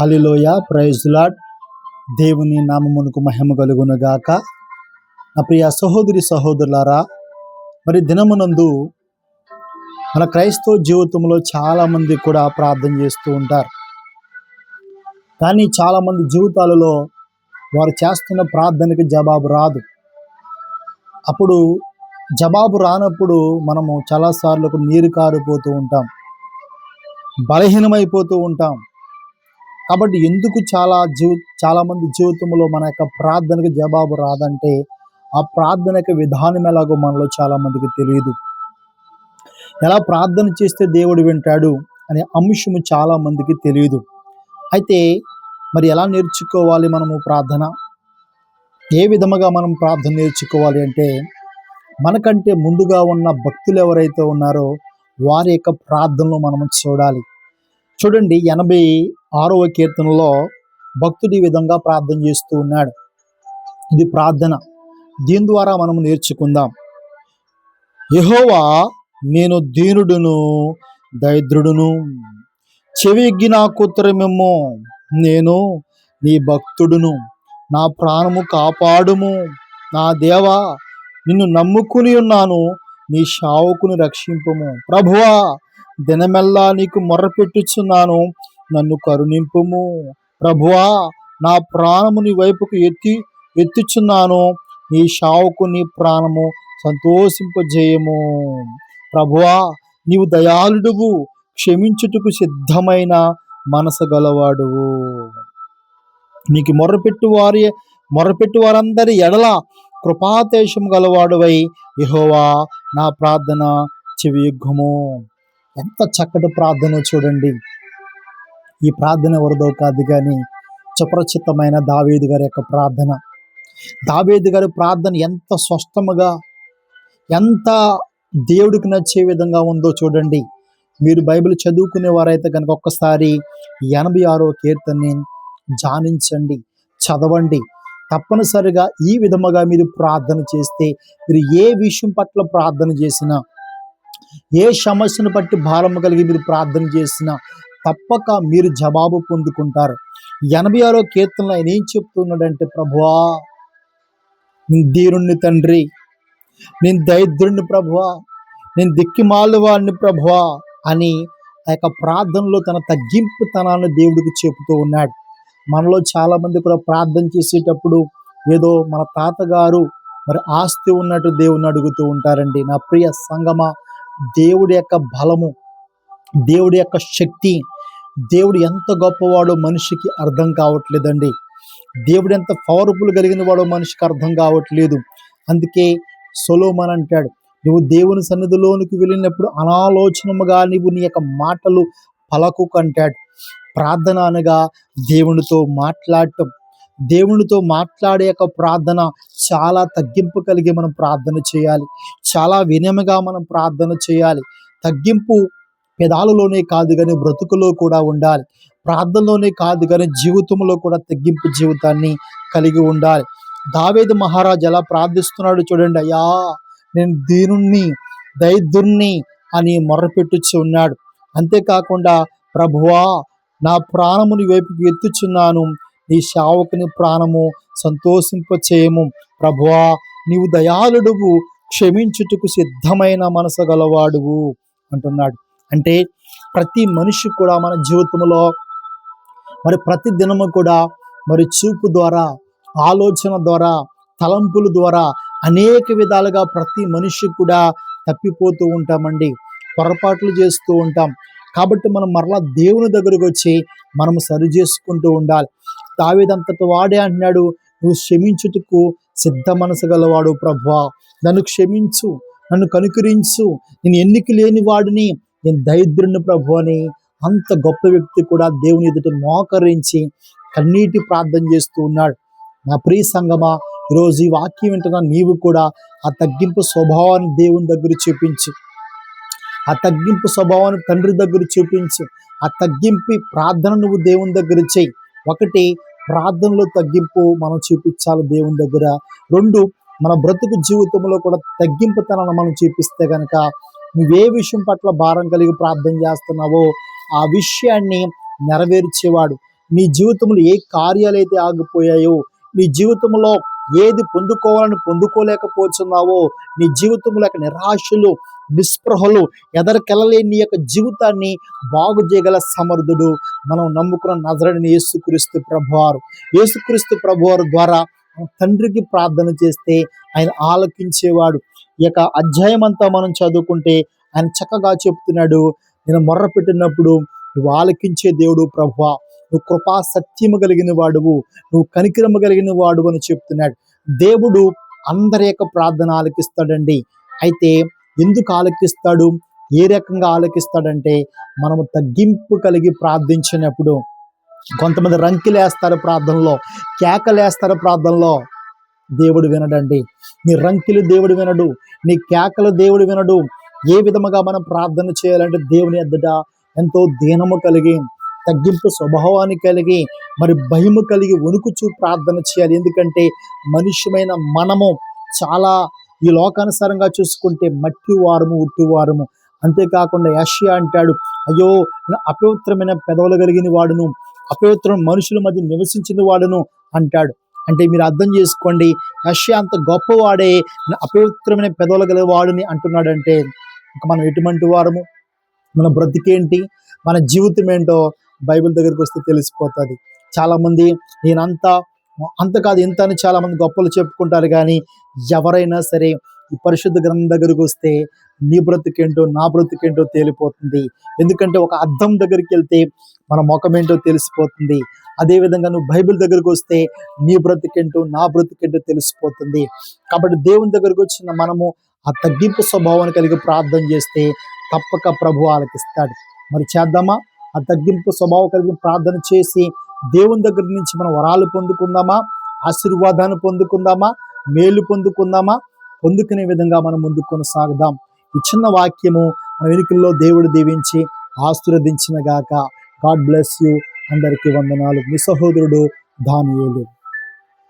హలిలోయ ప్రైజులాడ్ దేవుని నామమునకు మహిమ కలుగునుగాక నా ప్రియ సహోదరి సహోదరులారా మరి దినమునందు మన క్రైస్తవ జీవితంలో చాలామంది కూడా ప్రార్థన చేస్తూ ఉంటారు. కానీ చాలామంది జీవితాలలో వారు చేస్తున్న ప్రార్థనకి జవాబు రాదు. అప్పుడు జవాబు రానప్పుడు మనము చాలాసార్లు నీరు కారిపోతూ ఉంటాం. బలహీనమైపోతూ ఉంటాం. కాబట్టి ఎందుకు చాలా జీవి చాలామంది జీవితంలో మన యొక్క ప్రార్థనకు జవాబు రాదంటే ఆ ప్రార్థన యొక్క విధానం ఎలాగో మనలో చాలామందికి తెలియదు. ఎలా ప్రార్థన చేస్తే దేవుడు వింటాడు అనే అంశము చాలామందికి తెలియదు. అయితే మరి ఎలా నేర్చుకోవాలి మనము ప్రార్థన? ఏ విధముగా మనం ప్రార్థన నేర్చుకోవాలి అంటే మనకంటే ముందుగా ఉన్న భక్తులు ఎవరైతే ఉన్నారో వారి యొక్క ప్రార్థనలు మనము చూడాలి. చూడండి ఎనభై ఆరవ కీర్తనలో భక్తుడి విధంగా ప్రార్థన చేస్తూ ఉన్నాడు. ఇది ప్రార్థన. దీని ద్వారా మనం నేర్చుకుందాం. యహోవా నేను దీనుడును దరిద్రుడును. చెవిగ్గి నా ఉత్తరమేమో నేను నీ భక్తుడును. నా ప్రాణము కాపాడుము. నా దేవా నిన్ను నమ్ముకుని ఉన్నాను. నీ షావుకుని రక్షింపుము. ప్రభువా దినమెల్లా నీకు మొర్రపెట్టుచున్నాను. నన్ను కరుణింపుము. ప్రభువా నా ప్రాణము నీ వైపుకు ఎత్తి ఎత్తుచున్నాను. నీ షావుకు నీ ప్రాణము సంతోషింపజేయము. ప్రభువా నీవు దయాళుడువు క్షమించుటకు సిద్ధమైన మనసు గలవాడువు. నీకు మొర్రపెట్టు వారి మొర్రపెట్టు వారందరి ఎడల కృపాతేశం గలవాడువై. యహోవా నా ప్రార్థన చెవియుగ్గుము. ఎంత చక్కటి ప్రార్థన చూడండి. ఈ ప్రార్థన ఎవరిదో కాదు కానీ సుప్రచితమైన దావేది గారి యొక్క ప్రార్థన. దావేది గారి ప్రార్థన ఎంత స్పష్టముగా ఎంత దేవుడికి నచ్చే విధంగా ఉందో చూడండి. మీరు బైబిల్ చదువుకునే వారైతే కనుక ఒక్కసారి ఎనభై ఆరో కీర్తనని జానించండి చదవండి. తప్పనిసరిగా ఈ విధముగా మీరు ప్రార్థన చేస్తే మీరు ఏ విషయం పట్ల ప్రార్థన చేసినా ఏ సమస్యను బట్టి భారము కలిగి మీరు ప్రార్థన చేసినా తప్పక మీరు జవాబు పొందుకుంటారు. ఎనభై ఆరో కీర్తనలో ఆయన ఏం చెప్తున్నాడంటే ప్రభువా నేను దీనుణ్ణి తండ్రి. నేను దరిద్రుణ్ణి ప్రభువా. నేను దిక్కిమాలు వాడిని ప్రభువా అని ఆ యొక్క ప్రార్థనలో తన తగ్గింపు తనాన్ని దేవుడికి చెబుతూ ఉన్నాడు. మనలో చాలా మంది కూడా ప్రార్థన చేసేటప్పుడు ఏదో మన తాతగారు మరి ఆస్తి ఉన్నట్టు దేవుణ్ణి అడుగుతూ ఉంటారండి. నా ప్రియ సంగమ దేవుడి యొక్క బలము దేవుడి యొక్క శక్తి దేవుడు ఎంత గొప్పవాడో మనిషికి అర్థం కావట్లేదండి. దేవుడు ఎంత పవర్ఫుల్ కలిగిన వాడో మనిషికి అర్థం కావట్లేదు. అందుకే సొలోమన్ అంటాడు నువ్వు దేవుని సన్నిధిలోనికి వెళ్ళినప్పుడు అనాలోచనముగా నీవు నీ యొక్క మాటలు పలకు కంటాడు ప్రార్థన అనగా దేవునితో మాట్లాడటం. దేవునితో మాట్లాడే యొక్క ప్రార్థన చాలా తగ్గింపు కలిగి మనం ప్రార్థన చేయాలి. చాలా వినయముగా మనం ప్రార్థన చేయాలి. తగ్గింపు పెదాలలోనే కాదు కానీ బ్రతుకులో కూడా ఉండాలి. ప్రార్థనలోనే కాదు కానీ జీవితంలో కూడా తగ్గింపు జీవితాన్ని కలిగి ఉండాలి. దావేది మహారాజు ఎలా ప్రార్థిస్తున్నాడు చూడండి. అయ్యా నేను దీనుణ్ణి దైద్యుణ్ణి అని మొర్రపెట్టుచు ఉన్నాడు. అంతేకాకుండా ప్రభువా నా ప్రాణముని వైపుకి ఎత్తుచున్నాను. నీ శావకుని ప్రాణము సంతోషింపచేయము. ప్రభువా నీవు దయాళుడువు క్షమించుటకు సిద్ధమైన మనసు గలవాడువు అంటున్నాడు. అంటే ప్రతి మనిషి కూడా మన జీవితంలో మరి ప్రతి దినము కూడా మరి చూపు ద్వారా ఆలోచన ద్వారా తలంపుల ద్వారా అనేక విధాలుగా ప్రతి మనిషి కూడా తప్పిపోతూ ఉంటామండి. పొరపాట్లు చేస్తూ ఉంటాం. కాబట్టి మనం మరలా దేవుని దగ్గరకు వచ్చి మనం సరి చేసుకుంటూ ఉండాలి. తావేదంతటి వాడే అంటున్నాడు నువ్వు క్షమించుటకు సిద్ధ మనసు గలవాడు ప్రభా నన్ను క్షమించు నన్ను కనుకరించు. నేను ఎన్నిక లేని వాడిని నేను దరిద్రుని ప్రభు అని అంత గొప్ప వ్యక్తి కూడా దేవుని ఎదుట మోకరించి కన్నీటి ప్రార్థన చేస్తూ ఉన్నాడు. నా ప్రియ సంగమా ఈరోజు ఈ వాక్యం వింటున్న నీవు కూడా ఆ తగ్గింపు స్వభావాన్ని దేవుని దగ్గర చూపించి. ఆ తగ్గింపు స్వభావాన్ని తండ్రి దగ్గర చూపించి. ఆ తగ్గింపు ప్రార్థన నువ్వు దేవుని దగ్గర చేయి. ఒకటి ప్రార్థనలో తగ్గింపు మనం చూపించాలి దేవుని దగ్గర. రెండు మన బ్రతుకు జీవితంలో కూడా తగ్గింపుతనాన్ని మనం చూపిస్తే కనుక నువ్వే విషయం పట్ల భారం కలిగి ప్రార్థన చేస్తున్నావో ఆ విషయాన్ని నెరవేర్చేవాడు. నీ జీవితంలో ఏ కార్యాలైతే ఆగిపోయాయో నీ జీవితంలో ఏది పొందుకోవాలని పొందుకోలేకపోతున్నావో నీ జీవితంలో యొక్క నిరాశలు నిస్పృహలు ఎదరికెళ్ళలేని నీ యొక్క జీవితాన్ని బాగు చేయగల సమర్థుడు మనం నమ్ముకున్న నజరడిని యేసుక్రీస్తు ప్రభువారు. యేసుక్రీస్తు ప్రభువారు ద్వారా తండ్రికి ప్రార్థన చేస్తే ఆయన ఆలకించేవాడు. ఈ యొక్క అధ్యాయం అంతా మనం చదువుకుంటే ఆయన చక్కగా చెప్తున్నాడు. నేను మొర్ర పెట్టినప్పుడు నువ్వు ఆలకించే దేవుడు ప్రభువా నువ్వు కృపా సత్యము కలిగిన వాడువు నువ్వు కనికిరము కలిగిన వాడు అని చెప్తున్నాడు. దేవుడు అందరి యొక్క ప్రార్థన ఆలకిస్తాడండి. అయితే ఎందుకు ఆలకిస్తాడు? ఏ రకంగా ఆలకిస్తాడంటే మనము తగ్గింపు కలిగి ప్రార్థించినప్పుడు కొంతమంది రంకిలేస్తారు ప్రార్థనలో కేకలేస్తారు ప్రార్థనలో. దేవుడు వినడండి. నీ రంకిలు దేవుడు వినడు. నీ కేకలు దేవుడు వినడు. ఏ విధముగా మనం ప్రార్థన చేయాలంటే దేవుని ఎద్దట ఎంతో దీనము కలిగి తగ్గింపు స్వభావాన్ని కలిగి మరి భయము కలిగి వణుకుచూ ప్రార్థన చేయాలి. ఎందుకంటే మనుష్యమైన మనము చాలా ఈ లోకానుసారంగా చూసుకుంటే మట్టి వారము ఉట్టి వారము. అంతేకాకుండా యష్యా అంటాడు అయ్యో అపవిత్రమైన పెదవులు కలిగిన వాడును అపవిత్రం మనుషుల మధ్య నివసించిన వాడును అంటాడు. అంటే మీరు అర్థం చేసుకోండి. యష్యా అంత గొప్పవాడే అపవిత్రమైన పెదవులు గల వాడిని అంటున్నాడంటే మనం ఎటువంటి వారము? మన బ్రతికేంటి? మన జీవితం ఏంటో బైబిల్ దగ్గరికి వస్తే తెలిసిపోతుంది. చాలామంది నేనంతా అంత కాదు ఇంత అని చాలామంది గొప్పలు చెప్పుకుంటారు కానీ ఎవరైనా సరే ఈ పరిశుద్ధ గ్రంథం దగ్గరకు వస్తే నీ బ్రతుకేంటో నా బ్రతుకేంటో తేలిపోతుంది. ఎందుకంటే ఒక అద్దం దగ్గరికి వెళ్తే మన ముఖం ఏంటో తెలిసిపోతుంది అదేవిధంగా నువ్వు బైబిల్ దగ్గరికి వస్తే నీ బ్రతికేంటో నా బ్రతుకేంటో తెలిసిపోతుంది. కాబట్టి దేవుని దగ్గరికి వచ్చిన మనము ఆ తగ్గింపు స్వభావాన్ని కలిగి ప్రార్థన చేస్తే తప్పక ప్రభు ఆలకిస్తాడు. మరి చేద్దామా? ఆ తగ్గింపు స్వభావం కలిగి ప్రార్థన చేసి దేవుని దగ్గర నుంచి మనం వరాలు పొందుకుందామా? ఆశీర్వాదాన్ని పొందుకుందామా? మేలు పొందుకుందామా? పొందుకునే విధంగా మనం ముందుకు కొనసాగుదాం. ఈ చిన్న వాక్యము మన వెనుకల్లో దేవుడు దీవించి ఆశీర్వదించిన గాక. గాడ్ బ్లెస్ యూ అందరికీ వందనాలు. మీ సహోదరుడు దానియేలు